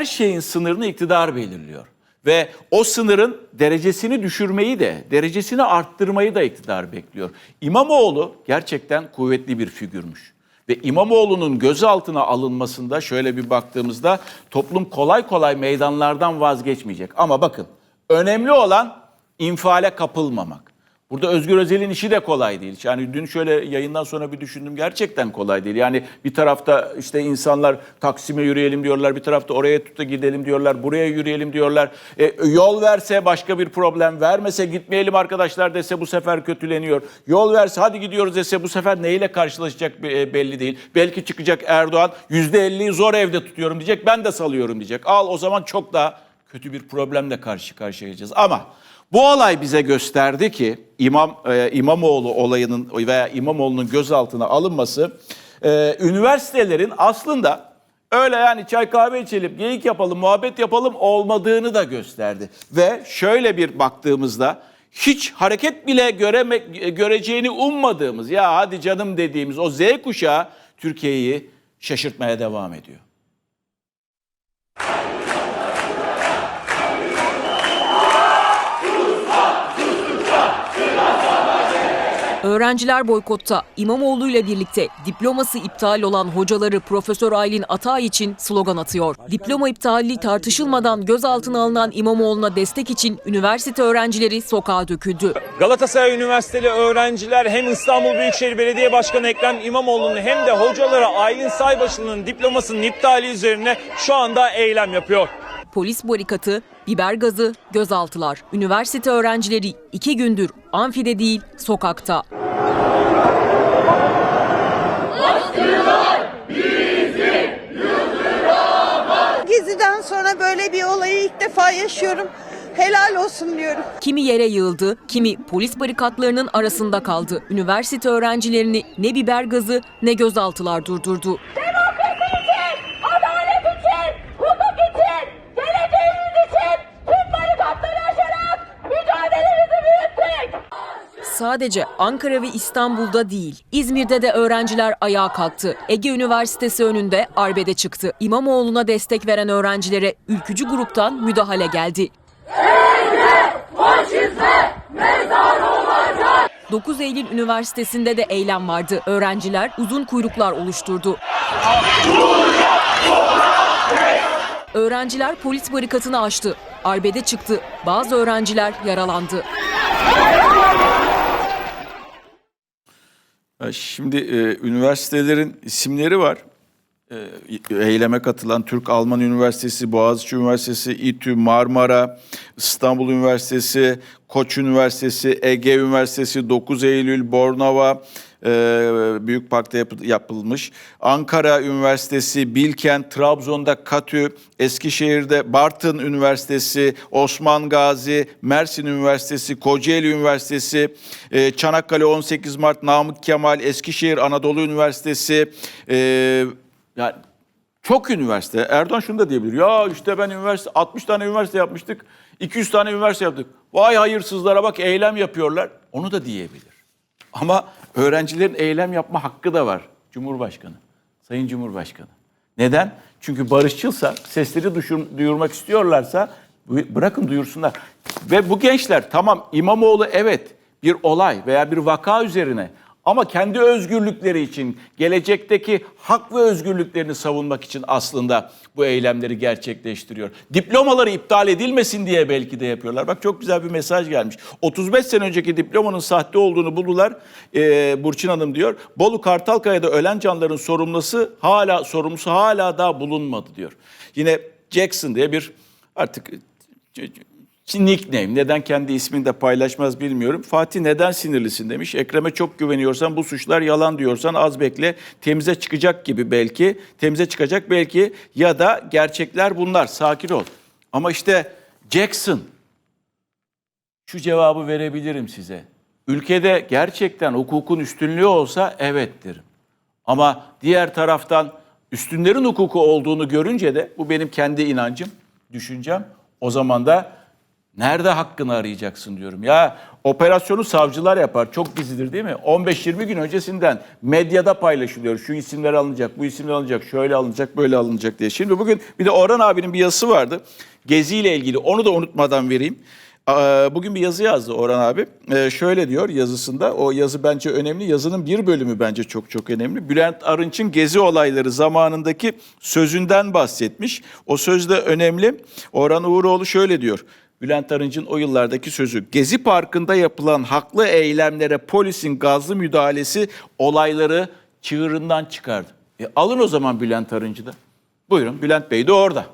her şeyin sınırını iktidar belirliyor. Ve o sınırın derecesini düşürmeyi de, derecesini arttırmayı da iktidar bekliyor. İmamoğlu gerçekten kuvvetli bir figürmüş. Ve İmamoğlu'nun gözaltına alınmasında şöyle bir baktığımızda toplum kolay kolay meydanlardan vazgeçmeyecek. Ama bakın önemli olan infiale kapılmamak. Burada Özgür Özel'in işi de kolay değil. Yani dün şöyle yayından sonra bir düşündüm gerçekten kolay değil. Yani bir tarafta işte insanlar Taksim'e yürüyelim diyorlar, bir tarafta oraya tuta gidelim diyorlar, buraya yürüyelim diyorlar. E, yol verse başka bir problem, vermese gitmeyelim arkadaşlar dese bu sefer kötüleniyor. Yol verse hadi gidiyoruz dese bu sefer neyle karşılaşacak e, belli değil. Belki çıkacak Erdoğan %50'yi zor evde tutuyorum diyecek, ben de salıyorum diyecek. Al o zaman çok daha kötü bir problemle karşı karşıyayacağız. Ama bu olay bize gösterdi ki İmam e, İmamoğlu olayının veya İmamoğlu'nun gözaltına alınması e, üniversitelerin aslında öyle yani çay kahve içelim, geyik yapalım, muhabbet yapalım olmadığını da gösterdi. Ve şöyle bir baktığımızda hiç hareket bile göreme, göreceğini ummadığımız ya hadi canım dediğimiz o Z kuşağı Türkiye'yi şaşırtmaya devam ediyor. Öğrenciler boykotta İmamoğlu ile birlikte diploması iptal olan hocaları Profesör Aylin Atay için slogan atıyor. Diploma iptali tartışılmadan gözaltına alınan İmamoğlu'na destek için üniversite öğrencileri sokağa döküldü. Galatasaray Üniversiteli öğrenciler hem İstanbul Büyükşehir Belediye Başkanı Ekrem İmamoğlu'nun hem de hocalara Aylin Saybaşı'nın diplomasının iptali üzerine şu anda eylem yapıyor. Polis barikatı, biber gazı, gözaltılar. Üniversite öğrencileri iki gündür amfide değil sokakta. Gezi'den sonra böyle bir olayı ilk defa yaşıyorum. Helal olsun diyorum. Kimi yere yığıldı, kimi polis barikatlarının arasında kaldı. Üniversite öğrencilerini ne biber gazı ne gözaltılar durdurdu. Sadece Ankara ve İstanbul'da değil, İzmir'de de öğrenciler ayağa kalktı. Ege Üniversitesi önünde arbede çıktı. İmamoğlu'na destek veren öğrencilere ülkücü gruptan müdahale geldi. 9 Eylül Üniversitesi'nde de eylem vardı. Öğrenciler uzun kuyruklar oluşturdu. Öğrenciler polis barikatını aştı. Arbede çıktı. Bazı öğrenciler yaralandı. Şimdi e, üniversitelerin isimleri var. E, eyleme katılan Türk-Alman Üniversitesi, Boğaziçi Üniversitesi, İTÜ, Marmara, İstanbul Üniversitesi, Koç Üniversitesi, Ege Üniversitesi, 9 Eylül, Bornova, Büyük Park'ta yapı- yapılmış. Ankara Üniversitesi, Bilkent, Trabzon'da Katü, Eskişehir'de Bartın Üniversitesi, Osman Gazi, Mersin Üniversitesi, Kocaeli Üniversitesi, e, Çanakkale 18 Mart, Namık Kemal, Eskişehir Anadolu Üniversitesi, e, yani çok üniversite. Erdoğan şunu da diyebilir. Ya işte ben üniversite 60 tane üniversite yapmıştık. 200 tane üniversite yaptık. Vay hayırsızlara bak eylem yapıyorlar. Onu da diyebilir. Ama öğrencilerin eylem yapma hakkı da var. Cumhurbaşkanı. Sayın Cumhurbaşkanı. Neden? Çünkü barışçılsa, sesleri duyurmak istiyorlarsa bırakın duyursunlar. Ve bu gençler tamam İmamoğlu evet bir olay veya bir vaka üzerine ama kendi özgürlükleri için, gelecekteki hak ve özgürlüklerini savunmak için aslında bu eylemleri gerçekleştiriyor. Diplomaları iptal edilmesin diye belki de yapıyorlar. Bak çok güzel bir mesaj gelmiş. 35 sene önceki diplomanın sahte olduğunu buldular. Ee, Burçin Hanım diyor. Bolu Kartalkaya'da ölen canların sorumlusu hala sorumlusu hala daha bulunmadı diyor. Yine Jackson diye bir artık nickname. Neden kendi ismini de paylaşmaz bilmiyorum. Fatih neden sinirlisin demiş. Ekrem'e çok güveniyorsan bu suçlar yalan diyorsan az bekle. Temize çıkacak gibi belki. Temize çıkacak belki. Ya da gerçekler bunlar. Sakin ol. Ama işte Jackson şu cevabı verebilirim size. Ülkede gerçekten hukukun üstünlüğü olsa evet derim. Ama diğer taraftan üstünlerin hukuku olduğunu görünce de bu benim kendi inancım, düşüncem. O zaman da Nerede hakkını arayacaksın diyorum. Ya operasyonu savcılar yapar. Çok gizlidir değil mi? 15-20 gün öncesinden medyada paylaşılıyor. Şu isimler alınacak, bu isimler alınacak, şöyle alınacak, böyle alınacak diye. Şimdi bugün bir de Orhan abinin bir yazısı vardı. Gezi ile ilgili. Onu da unutmadan vereyim. Bugün bir yazı yazdı Orhan abi. Ee, şöyle diyor yazısında. O yazı bence önemli. Yazının bir bölümü bence çok çok önemli. Bülent Arınç'ın gezi olayları zamanındaki sözünden bahsetmiş. O söz de önemli. Orhan Uğuroğlu şöyle diyor. Bülent Arınç'ın o yıllardaki sözü. Gezi Parkı'nda yapılan haklı eylemlere polisin gazlı müdahalesi olayları çığırından çıkardı. E alın o zaman Bülent Arınç'ı da. Buyurun Bülent Bey de orada.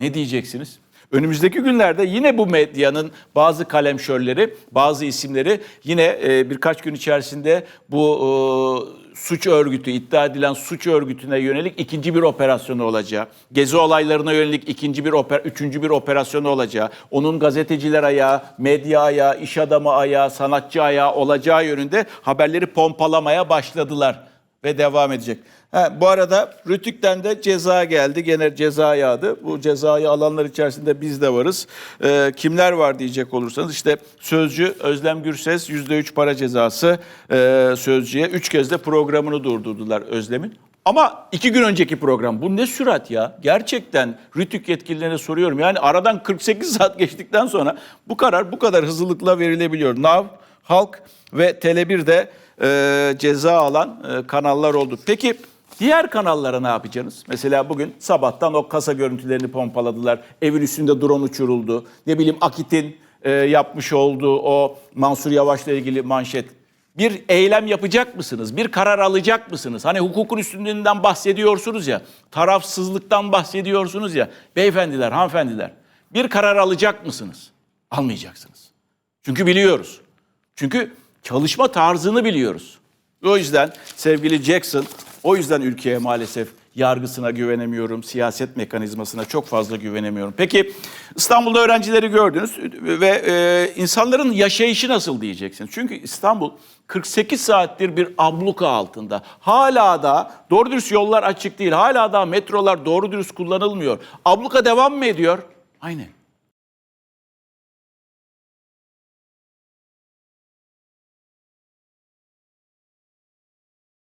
Ne diyeceksiniz? Önümüzdeki günlerde yine bu medyanın bazı kalemşörleri, bazı isimleri yine e, birkaç gün içerisinde bu suç örgütü, iddia edilen suç örgütüne yönelik ikinci bir operasyonu olacağı, gezi olaylarına yönelik ikinci bir oper, üçüncü bir operasyonu olacağı, onun gazeteciler ayağı, medya ayağı, iş adamı ayağı, sanatçı ayağı olacağı yönünde haberleri pompalamaya başladılar ve devam edecek. Ha, bu arada Rütük'ten de ceza geldi. Gene ceza yağdı. Bu cezayı alanlar içerisinde biz de varız. Ee, kimler var diyecek olursanız işte Sözcü Özlem Gürses %3 para cezası e, Sözcü'ye. Üç kez de programını durdurdular Özlem'in. Ama iki gün önceki program. Bu ne sürat ya? Gerçekten Rütük yetkililerine soruyorum. Yani aradan 48 saat geçtikten sonra bu karar bu kadar hızlılıkla verilebiliyor. NAV, Halk ve Tele1'de e, ceza alan e, kanallar oldu. Peki diğer kanallara ne yapacaksınız? Mesela bugün sabahtan o kasa görüntülerini pompaladılar. Evin üstünde drone uçuruldu. Ne bileyim Akit'in e, yapmış olduğu o Mansur Yavaş'la ilgili manşet. Bir eylem yapacak mısınız? Bir karar alacak mısınız? Hani hukukun üstünlüğünden bahsediyorsunuz ya, tarafsızlıktan bahsediyorsunuz ya. Beyefendiler, hanımefendiler, bir karar alacak mısınız? Almayacaksınız. Çünkü biliyoruz. Çünkü çalışma tarzını biliyoruz. O yüzden sevgili Jackson, o yüzden ülkeye maalesef yargısına güvenemiyorum, siyaset mekanizmasına çok fazla güvenemiyorum. Peki İstanbul'da öğrencileri gördünüz ve e, insanların yaşayışı nasıl diyeceksiniz? Çünkü İstanbul 48 saattir bir abluka altında. Hala da doğru dürüst yollar açık değil. Hala da metrolar doğru dürüst kullanılmıyor. Abluka devam mı ediyor? Aynen.